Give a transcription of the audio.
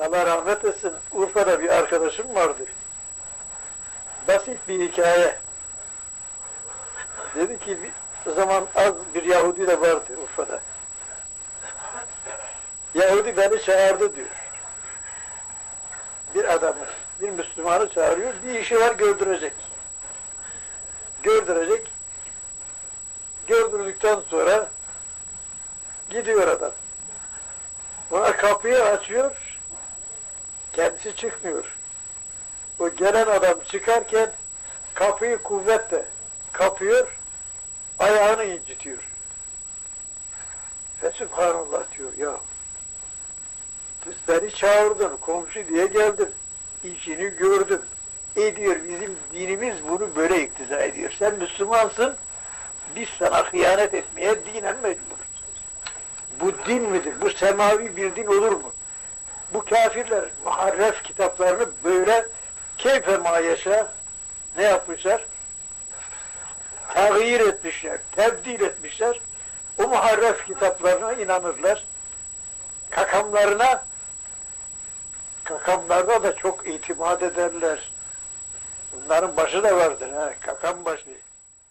Allah rahmet etsin. Urfa'da bir arkadaşım vardı. Basit bir hikaye. Dedi ki bir, o zaman az bir Yahudi de vardı Urfa'da. Yahudi beni çağırdı diyor. Bir adamı, bir Müslümanı çağırıyor. Bir işi var gördürecek. Gördürecek. Gördürdükten sonra gidiyor adam. Ona kapıyı açıyor. Kendisi çıkmıyor. O gelen adam çıkarken kapıyı kuvvetle kapıyor, ayağını incitiyor. Ve Subhanallah diyor ya. Beni çağırdın, komşu diye geldim. İşini gördüm. E diyor bizim dinimiz bunu böyle iktiza ediyor. Sen Müslümansın, biz sana hıyanet etmeye dinen mecburuz. Bu din midir? Bu semavi bir din olur mu? Bu kafirler muharref kitaplarını böyle keyfe mayeşe ne yapmışlar? Tağyir etmişler, tebdil etmişler. O muharref kitaplarına inanırlar. Kakamlarına kakamlarına da çok itimat ederler. Bunların başı da vardır ha, kakam başı.